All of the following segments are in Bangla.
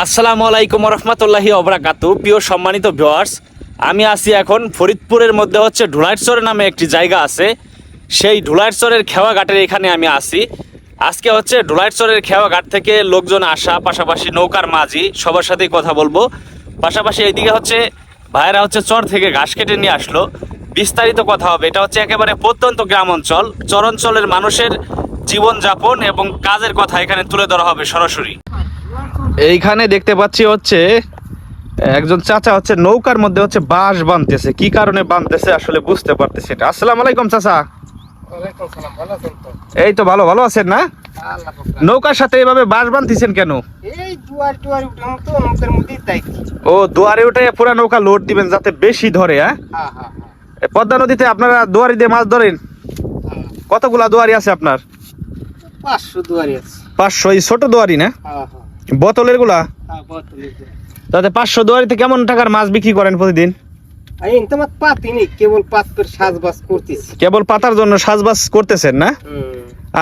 আসসালামু আলাইকুম রহমতুল্লাহি অবরাকাতু প্রিয় সম্মানিত ভিউয়ার্স, আমি আছি এখন ফরিদপুরের মধ্যে হচ্ছে ঢুলাইটচর নামে একটি জায়গা আছে। সেই ঢুলাইটচরের খেওয়া ঘাটের এখানে আমি আছি। আজকে হচ্ছে ঢুলাইটচরের খেওয়া ঘাট থেকে লোকজন আসা, পাশাপাশি নৌকার মাঝি, সবার সাথেই কথা বলব। পাশাপাশি এইদিকে হচ্ছে ভাইয়েরা হচ্ছে চর থেকে ঘাস কেটে নিয়ে আসলো। বিস্তারিত কথা হবে, এটা হচ্ছে একেবারে প্রত্যন্ত গ্রাম অঞ্চল। চর অঞ্চলের মানুষের জীবনযাপন এবং কাজের কথা এখানে তুলে ধরা হবে সরাসরি। এইখানে দেখতে পাচ্ছি হচ্ছে একজন চাচা হচ্ছে নৌকার মধ্যে হচ্ছে বাঁশ বাঁধতেছে। কি কারণে বাঁধতেছে আসলে বুঝতে পারতেছে এটা আসসালামু আলাইকুম চাচা? এই তো ভালো ভালো আছেন না? নৌকার সাথে এভাবে বাঁশ বাঁধতেছেন কেন। ও দুয়ারে উঠে পুরা নৌকা লোড দিবেন যাতে বেশি ধরে হ্যাঁ? হ্যাঁ, হ্যাঁ, হ্যাঁ, পদ্মা নদীতে আপনারা দুয়ারি দিয়ে মাছ ধরেন। কতগুলা দুয়ারি আছে আপনার? পাঁচশো দুয়ারি আছে। পাঁচশো এই ছোট দুয়ারি না? হ্যাঁ, বোতলেরগুলা? হ্যাঁ, বোতলের তাতে পাঁচশো দুয়ারিতে কেমন টাকার মাছ বিক্রি করেন প্রতিদিন? কেবল পাত করে সাজবাজ করতেছি। কেবল পাতার জন্য সাজবাজ করতেছেন না?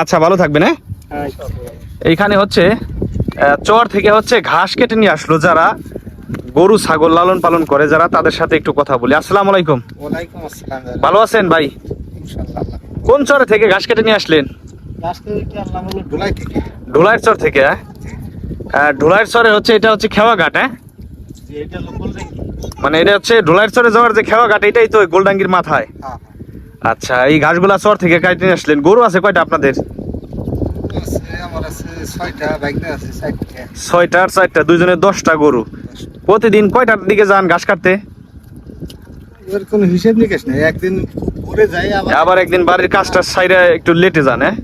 আচ্ছা ভালো থাকবেন হ্যাঁ? আচ্ছা। এইখানে হচ্ছে চর থেকে হচ্ছে ঘাস কেটে নিয়ে আসলো যারা গরু ছাগল লালন পালন করে যারা তাদের সাথে একটু কথা বলি। আসসালামু আলাইকুম। ভালো আছেন ভাই? ইনশাআল্লাহ, কোন চরে থেকে ঘাস কেটে নিয়ে আসলেন। ঢোলাইয়ের চর থেকে আহ, চরে হচ্ছে এটা হচ্ছে খেওয়া ঘাট হ্যাঁ। মানে এটা হচ্ছে ঢোলাইয়ের চরে যাওয়ার যে খেওয়া ঘাট এটাই তো গোলডাঙ্গির মাথায়। আচ্ছা এই ঘাসগুলা চর থেকে কাটে নিয়ে আসলেন। গরু আছে কয়টা আপনাদের? ছয়টা, আর চারটা দুইজনের দশটা গরু। প্রতিদিন কয়টার দিকে যান ঘাস কাটতে? এর কোনো হিসেব নিকেশ নেই। একদিন ঘুরে যাই আবার একদিন বাড়ির কাজটার সাইডে একটু লেটে যান হয়।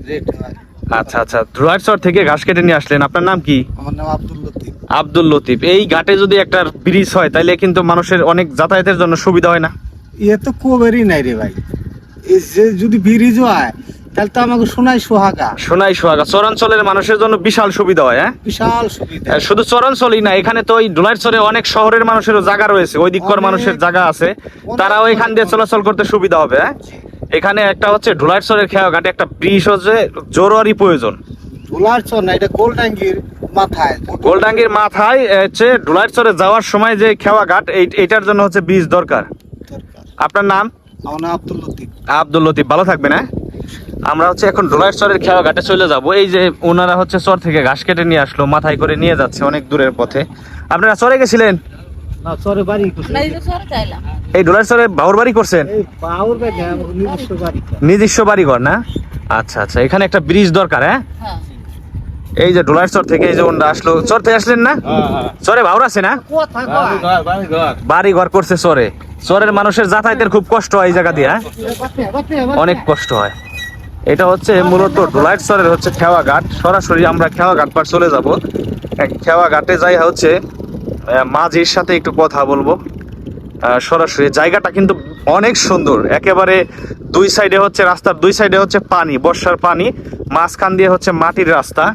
আচ্ছা আচ্ছা। ঢোলাইয়ের চর থেকে ঘাস কেটে নিয়ে আসলেন। আপনার নাম কি? আমার নাম আব্দুল লতিফ। আব্দুল লতিফ। এই ঘাটে যদি একটা ব্রিজ হয় তাহলে কিন্তু মানুষের অনেক যাতায়াতের জন্য সুবিধা হয় না? ইয়ে তো কোবেরই নাই রে ভাই। যে যদি ব্রিজ হয় তাহলে তো আমাকে শোনাই সোহাগা। সোনাই সোহাগা। চরাঞ্চলের মানুষের জন্য বিশাল সুবিধা হয় হ্যাঁ? বিশাল সুবিধা। শুধু চরাঞ্চলই না এখানে তো ওই ডোলার চরে অনেক শহরের মানুষেরও জায়গা রয়েছে। ওই দিককার মানুষের জায়গা আছে। তারাও এখান দিয়ে চলাচল করতে সুবিধা হবে হ্যাঁ? এখানে একটা হচ্ছে ঢোলার চরের খেয়া ঘাটে একটা ব্রিজ হচ্ছে জরুরি প্রয়োজন। ধুলার চর না এটা গোলডাঙ্গির মাথায়। গোলডাঙ্গির মাথায় হচ্ছে ঢোলার চরে যাওয়ার সময় যে খেওয়া ঘাট এই- এইটার জন্য হচ্ছে ব্রিজ দরকার। আপনার নাম? আমার নাম আব্দুল লতিফ। আব্দুল লতিফ ভালো থাকবেন হ্যাঁ? আমরা হচ্ছে এখন ডোলার চরের খেয়া ঘাটে চলে যাব। এই যে ওনারা হচ্ছে চর থেকে ঘাস কেটে নিয়ে আসলো মাথায় করে নিয়ে যাচ্ছে অনেক দূরের পথে। আপনারা চরে গেছিলেন? না চরে বাড়ি না দিতে সরে চাইলাম। এই ডোলার চরে বাউর বাড়ি করছেন? এই বাউর ব্যাগে নিজস্ব বাড়ি। নিজস্ব বাড়ি ঘর না? আচ্ছা আচ্ছা এখানে একটা ব্রিজ দরকার হ্যাঁ? হ্যাঁ। এই যে ডোলার চর থেকে এই যে ওনরা আসলো চর থেকে আসলেন না? চরে বাউর আছে না? বাড়ি ঘর করছে চরে। চরের মানুষের যাতায়াতের খুব কষ্ট হয় এই জায়গা দিয়ে হ্যাঁ? অনেক কষ্ট হয়। এটা হচ্ছে মূলত ডোলাইট চরের হচ্ছে খেওয়া ঘাট। সরাসরি আমরা খেওয়া ঘাট পার চলে যাব। খেওয়া ঘাটে যাই হচ্ছে মাঝির সাথে একটু কথা বলব। সরাসরি জায়গাটা কিন্তু অনেক সুন্দর। একেবারে দুই সাইডে হচ্ছে রাস্তার দুই সাইডে হচ্ছে পানি বর্ষার পানি মাঝখান দিয়ে হচ্ছে মাটির রাস্তা।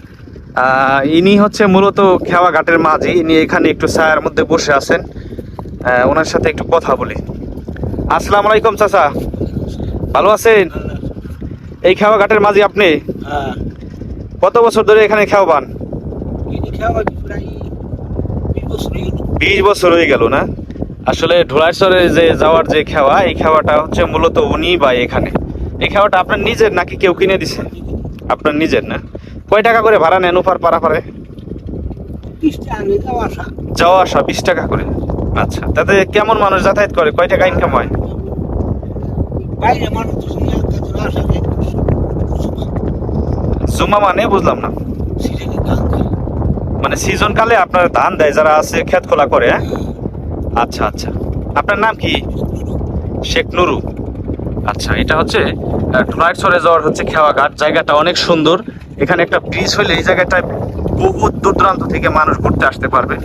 ইনি হচ্ছে মূলত খেওয়া ঘাটের মাঝি। ইনি এখানে একটু ছায়ার মধ্যে বসে আছেন। ওনার সাথে একটু কথা বলি। আসসালামু আলাইকুম চাচা। ভালো আছেন? এই খেওয়া ঘাটের মাঝি আপনি? কত বছর ধরে এখানে খেওয়া পান বিশ বছর হয়ে গেল না? আসলে ঢোলাইশ্বরে যে যাওয়ার যে খেওয়া এই খেওয়াটা হচ্ছে মূলত উনি বা এখানে। এই খেওয়াটা আপনার নিজের নাকি কেউ কিনে দিছে? আপনার নিজের না? কয় টাকা করে ভাড়া নেন উপার পাড়া যাওয়া আসা। বিশ টাকা করে। আচ্ছা তাতে কেমন মানুষ যাতায়াত করে? কয় টাকা ইনকাম হয়? জুমা মানে বুঝলাম না। মানে সিজন কালে আপনার ধান দেয়, যারা আছে ক্ষেত খোলা করে হ্যাঁ? আচ্ছা আচ্ছা। আপনার নাম কি? শেখ নুরু। আচ্ছা এটা হচ্ছে ঢোলাইট সরে যাওয়ার হচ্ছে খেওয়া ঘাট। জায়গাটা অনেক সুন্দর। এখানে একটা ব্রিজ হলে এই জায়গাটায় বহু দূর দূরান্ত থেকে মানুষ ঘুরতে আসতে পারবে।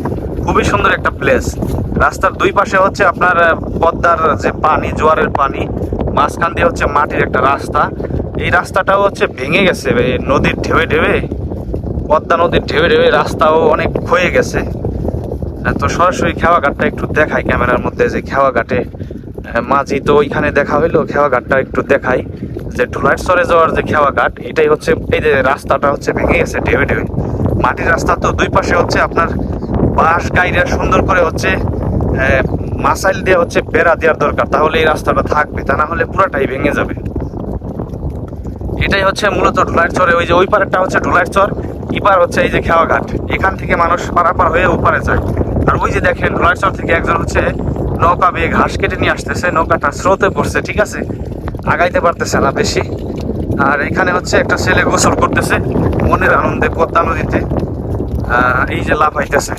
খুবই সুন্দর একটা প্লেস রাস্তার দুই পাশে হচ্ছে আপনার পদ্মার যে পানি, জোয়ারের পানি, মাঝখান দিয়ে হচ্ছে মাটির একটা রাস্তা। এই রাস্তাটাও হচ্ছে ভেঙে গেছে নদীর ঢেউে ঢেউে পদ্মা নদীর ঢেউে ঢেউে রাস্তাও অনেক ক্ষয়ে গেছে। তো সরাসরি খেওয়া ঘাটটা একটু দেখাই ক্যামেরার মধ্যে যে খেওয়া ঘাটে মাঝি তো ওইখানে দেখা হইল খেওয়া ঘাটটা একটু দেখাই। যে ঢোলাইট সরে যাওয়ার যে খেওয়া ঘাট এটাই হচ্ছে, এই যে রাস্তাটা হচ্ছে ভেঙে গেছে ঢেউে ঢেউে। মাটির রাস্তা তো দুই পাশে হচ্ছে আপনার বাঁশ গাইরে সুন্দর করে হচ্ছে মাসাইল দিয়ে হচ্ছে বেড়া দেওয়ার দরকার। তাহলে এই রাস্তাটা থাকবে, তা না হলে পুরোটাই ভেঙে যাবে। এটাই হচ্ছে মূলত ঢোলার চরে, ওই যে ওই পারেরটা হচ্ছে ঢোলার চর। ইপার হচ্ছে এই যে খেওয়াঘাট এখান থেকে মানুষ পারাপার হয়ে ওপারে যায়। আর ওই যে দেখেন ঢোলার চর থেকে একজন হচ্ছে নৌকা বেয়ে ঘাস কেটে নিয়ে আসতেছে নৌকাটা স্রোতে পড়ছে ঠিক আছে? আগাইতে পারতেছে না বেশি। আর এখানে হচ্ছে একটা ছেলে গোসল করতেছে মনের আনন্দে পদ্মা নদীতে এই যে লাভ হইতেছে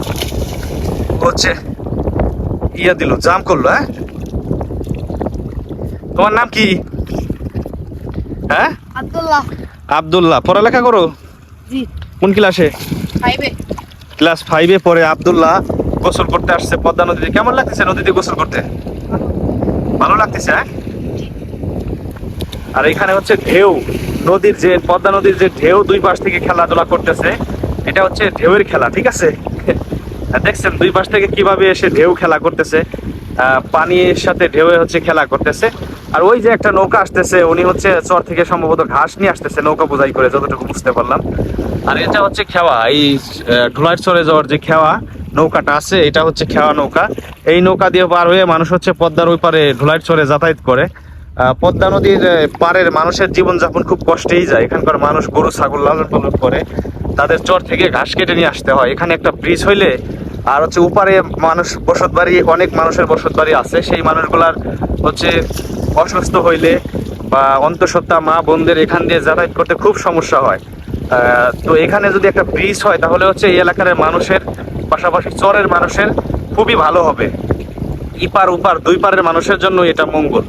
হচ্ছে ইয়ে দিল জাম করল হ্যাঁ? তোমার নাম কি? হ্যাঁ? আব্দুল্লাহ। আব্দুল্লাহ পড়ালেখা করো? জি। কোন ক্লাসে? ক্লাস ফাইভে পরে আবদুল্লাহ গোসল করতে আসছে পদ্মা নদীতে। কেমন লাগতেছে নদীতে গোসল করতে? ভালো লাগতেছে হ্যাঁ? আর এখানে হচ্ছে ঢেউ। নদীর যে পদ্মা নদীর যে ঢেউ দুই পাশ থেকে খেলাধুলা করতেছে এটা হচ্ছে ঢেউয়ের খেলা ঠিক আছে? দেখছেন, দুই পাশ থেকে কীভাবে এসে ঢেউ খেলা করতেছে। পানির সাথে ঢেউয়ে হচ্ছে খেলা করতেছে। আর ওই যে একটা নৌকা আসতেছে, উনি হচ্ছে চর থেকে সম্ভবত ঘাস নিয়ে আসতেছে নৌকা বোঝাই করে, যতটুকু বুঝতে পারলাম। আর এটা হচ্ছে খেওয়া, এই ঢোলার চরে যাওয়ার যে খেওয়া নৌকাটা আছে, এটা হচ্ছে খেওয়া নৌকা। এই নৌকা দিয়ে পার হয়ে মানুষ হচ্ছে পদ্মার ওই পারে ঢোলার চরে যাতায়াত করে। পদ্মা নদীর পারের মানুষের জীবনযাপন খুব কষ্টেই যায়। এখানকার মানুষ গরু, ছাগল লালন পালন করে। তাদের চর থেকে ঘাস কেটে নিয়ে আসতে হয়। এখানে একটা ব্রিজ হইলে আর হচ্ছে উপারে মানুষ বসত বাড়ি অনেক মানুষের বসত বাড়ি আছে। সেই মানুষগুলার হচ্ছে অসুস্থ হইলে বা অন্তঃসত্ত্বা মা বোনদের এখান দিয়ে যাতায়াত করতে খুব সমস্যা হয়। তো এখানে যদি একটা ব্রিজ হয়, তাহলে হচ্ছে এই এলাকার মানুষের, পাশাপাশি চরের মানুষের খুবই ভালো হবে। ইপার, উপার, দুই পারের মানুষের জন্য এটা মঙ্গল।